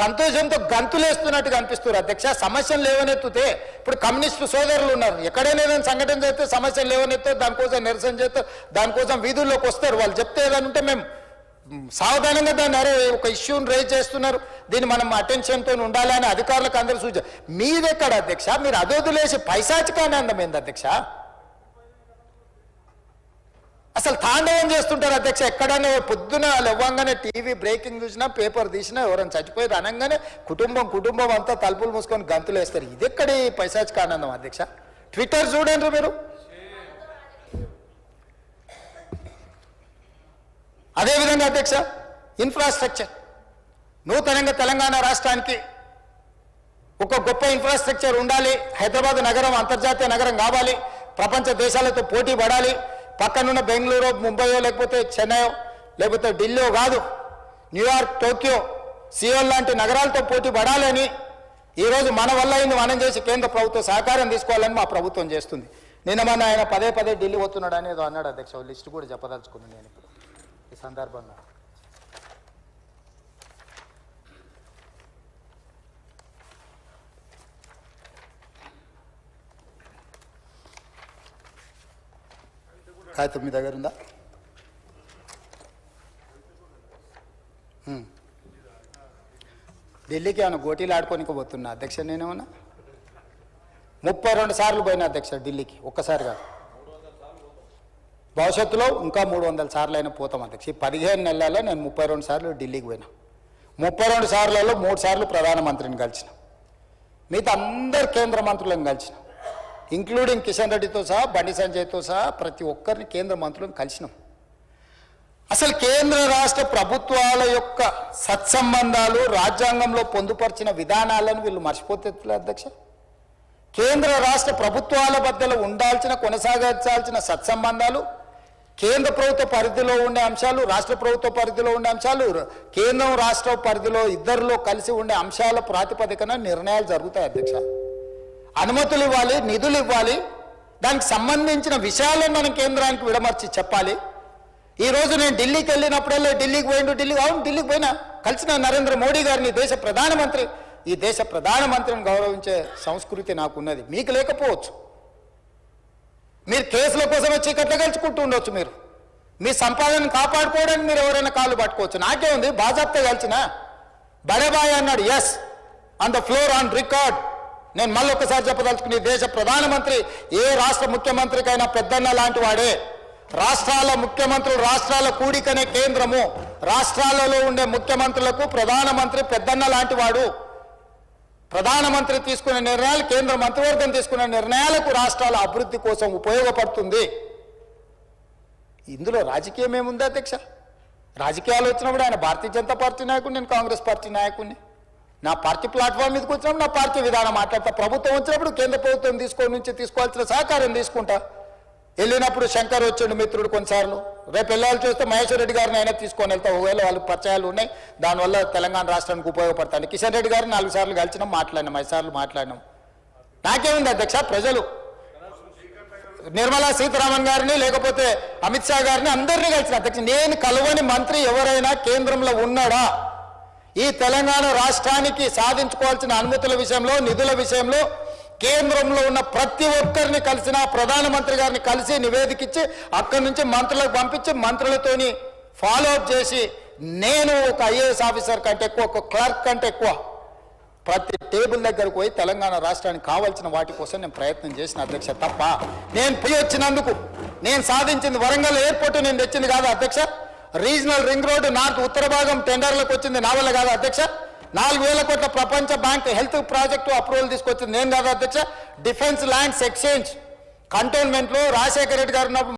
సంతోషంతో గంతులేస్తున్నట్టుగా అనిపిస్తున్నారు అధ్యక్ష సమస్యలు లేవనెత్తుతే ఇప్పుడు కమ్యూనిస్టు సోదరులు ఉన్నారు. ఎక్కడైనా ఏదైనా సంఘటన చేస్తే సమస్యలు లేవనెత్తే దానికోసం నిరసన చేస్తే దానికోసం వీధుల్లోకి వస్తారు. వాళ్ళు చెప్తే ఏదైనా ఉంటే మేము సావధానంగా దాన్ని అరే ఒక ఇష్యూని రేజ్ చేస్తున్నారు. దీన్ని మనం అటెన్షన్తో ఉండాలని అధికారులకు అందరూ సూచన మీదెక్కడ అధ్యక్ష? మీరు అదోదులేసి పైశాచికాన్ని అందమైంది ఏంది అధ్యక్ష? అసలు తాండవం చేస్తుంటారు అధ్యక్ష. ఎక్కడనే పొద్దున లెవ్వంగానే టీవీ బ్రేకింగ్ చూసినా పేపర్ తీసినా ఎవరైనా చచ్చిపోయేది అనగానే కుటుంబం కుటుంబం అంతా తలుపులు మూసుకొని గంతులు వేస్తారు. ఇది ఎక్కడి పైశాచిక ఆనందం అధ్యక్ష? ట్విట్టర్ చూడండి మీరు? అదేవిధంగా అధ్యక్ష ఇన్ఫ్రాస్ట్రక్చర్ నూతనంగా తెలంగాణ రాష్ట్రానికి ఒక గొప్ప ఇన్ఫ్రాస్ట్రక్చర్ ఉండాలి. హైదరాబాద్ నగరం అంతర్జాతీయ నగరం కావాలి. ప్రపంచ దేశాలతో పోటీ పడాలి. పక్కనున్న బెంగళూరు ముంబయో లేకపోతే చెన్నైయో లేకపోతే ఢిల్లీ కాదు న్యూయార్క్ టోక్యో సియోల్ లాంటి నగరాలతో పోటీ పడాలని ఈరోజు మన వల్ల అయింది మనం చేసి కేంద్ర ప్రభుత్వం సహకారం తీసుకోవాలని మా ప్రభుత్వం చేస్తుంది. నిన్న మన ఆయన పదే పదే ఢిల్లీ పోతున్నాడు అనేది అన్నాడు అధ్యక్ష లిస్ట్ కూడా చెప్పదలుచుకున్నాను నేను ఇప్పుడు ఈ సందర్భంగా కాగితం మీ దగ్గర ఉందా? ఢిల్లీకి ఏమైనా గోటీలు ఆడుకోనికి పోతున్నా అధ్యక్ష నేనేమన్నా? ముప్పై రెండు సార్లు పోయినా అధ్యక్ష ఢిల్లీకి ఒక్కసారి కాదు భవిష్యత్తులో ఇంకా మూడు వందల సార్లు అయినా పోతాం అధ్యక్ష. పదిహేను నెలల్లో నేను ముప్పై రెండు సార్లు ఢిల్లీకి పోయినా. ముప్పై రెండు సార్లలో మూడు సార్లు ప్రధానమంత్రిని కలిసిన. మిగతా అందరు కేంద్ర మంత్రులను కలిసిన. ఇంక్లూడింగ్ కిషన్ రెడ్డితో సహా బండి సంజయ్తో సహా ప్రతి ఒక్కరిని కేంద్ర మంత్రులను కలిసినాం. అసలు కేంద్ర రాష్ట్ర ప్రభుత్వాల యొక్క సత్సంబంధాలు రాజ్యాంగంలో పొందుపరిచిన విధానాలను వీళ్ళు మర్చిపోతే అధ్యక్ష? కేంద్ర రాష్ట్ర ప్రభుత్వాల మధ్యలో ఉండాల్సిన కొనసాగించాల్సిన సత్సంబంధాలు కేంద్ర ప్రభుత్వ పరిధిలో ఉండే అంశాలు రాష్ట్ర ప్రభుత్వ పరిధిలో ఉండే అంశాలు కేంద్రం రాష్ట్ర పరిధిలో ఇద్దరిలో కలిసి ఉండే అంశాల ప్రాతిపదికన నిర్ణయాలు జరుగుతాయి అధ్యక్ష. అనుమతులు ఇవ్వాలి నిధులు ఇవ్వాలి. దానికి సంబంధించిన విషయాలను మనం కేంద్రానికి విడమర్చి చెప్పాలి. ఈరోజు నేను ఢిల్లీకి వెళ్ళినప్పుడల్లా ఢిల్లీకి పోయిండు ఢిల్లీ అవును ఢిల్లీకి పోయినా. కలిసిన నరేంద్ర మోడీ గారిని దేశ ప్రధానమంత్రి ఈ దేశ ప్రధానమంత్రిని గౌరవించే సంస్కృతి నాకున్నది. మీకు లేకపోవచ్చు. మీరు కేసుల కోసమే చీకట్లో కలుచుకుంటూ ఉండొచ్చు మీరు. మీ సంపాదనను కాపాడుకోవడానికి మీరు ఎవరైనా కాళ్ళు పట్టుకోవచ్చు. నాకే ఉంది బాజాప్తా కలిసిన? బడేబాయ్ అన్నాడు yes on the floor on record నేను మళ్ళీ ఒకసారి చెప్పదలుచుకుని దేశ ప్రధానమంత్రి ఏ రాష్ట్ర ముఖ్యమంత్రికైనా పెద్దన్న లాంటి వాడే. రాష్ట్రాల ముఖ్యమంత్రులు రాష్ట్రాల కూడికనే కేంద్రము. రాష్ట్రాలలో ఉండే ముఖ్యమంత్రులకు ప్రధానమంత్రి పెద్దన్న లాంటి వాడు. ప్రధానమంత్రి తీసుకునే నిర్ణయాలు కేంద్ర మంత్రివర్గం తీసుకునే నిర్ణయాలకు రాష్ట్రాల అభివృద్ధి కోసం ఉపయోగపడుతుంది. ఇందులో రాజకీయం ఏముంది అధ్యక్ష? రాజకీయాలు వచ్చినప్పుడు ఆయన భారతీయ జనతా పార్టీ నాయకుడు నేను కాంగ్రెస్ పార్టీ నాయకుడిని. నా పార్టీ ప్లాట్ఫామ్ మీదకి వచ్చినప్పుడు నా పార్టీ విధానం మాట్లాడతా. ప్రభుత్వం వచ్చినప్పుడు కేంద్ర ప్రభుత్వం తీసుకో నుంచి తీసుకోవాల్సిన సహకారం తీసుకుంటా. వెళ్ళినప్పుడు శంకర్ వచ్చిండు మిత్రుడు కొన్నిసార్లు. రేపు వెళ్ళాలి చూస్తే మహేశ్వర్ రెడ్డి గారిని అయినా తీసుకొని వెళ్తా. ఒకవేళ వాళ్ళకి పరిచయాలు ఉన్నాయి దానివల్ల తెలంగాణ రాష్ట్రానికి ఉపయోగపడతాను. కిషన్ రెడ్డి గారిని నాలుగు సార్లు కలిసినాం మాట్లాడినాం ఐదు సార్లు మాట్లాడినాం. నాకేముంది అధ్యక్ష ప్రజలు. నిర్మలా సీతారామన్ గారిని లేకపోతే అమిత్ షా గారిని అందరినీ కలిసిన అధ్యక్ష. నేను కలవని మంత్రి ఎవరైనా కేంద్రంలో ఉన్నాడా? ఈ తెలంగాణ రాష్ట్రానికి సాధించుకోవాల్సిన అనుమతుల విషయంలో నిధుల విషయంలో కేంద్రంలో ఉన్న ప్రతి ఒక్కరిని కలిసిన ప్రధానమంత్రి గారిని కలిసి నివేదిక ఇచ్చి అక్కడి నుంచి మంత్రులకు పంపించి మంత్రులతోని ఫాలో అప్ చేసి నేను ఒక ఐఏఎస్ ఆఫీసర్ కంటే ఎక్కువ ఒక క్లర్క్ కంటే ఎక్కువ ప్రతి టేబుల్ దగ్గరకు పోయి తెలంగాణ రాష్ట్రానికి కావాల్సిన వాటి కోసం నేను ప్రయత్నం చేసిన అధ్యక్ష తప్ప నేను పోయి వచ్చినందుకు నేను సాధించింది వరంగల్ ఎయిర్పోర్ట్ నేను తెచ్చింది కాదు అధ్యక్ష. రీజనల్ రింగ్ రోడ్డు నార్త్ ఉత్తర భాగం టెండర్లకు వచ్చింది. నా వల్ల కాదు అధ్యక్ష. నాలుగు వేల కోట్ల ప్రపంచ బ్యాంక్ హెల్త్ ప్రాజెక్టు అప్రూవల్ తీసుకొచ్చింది. నేను కాదు అధ్యక్ష. Defence lands exchange. కంటోన్మెంట్లో Rajasekhara Reddy గారు ఉన్నప్పుడు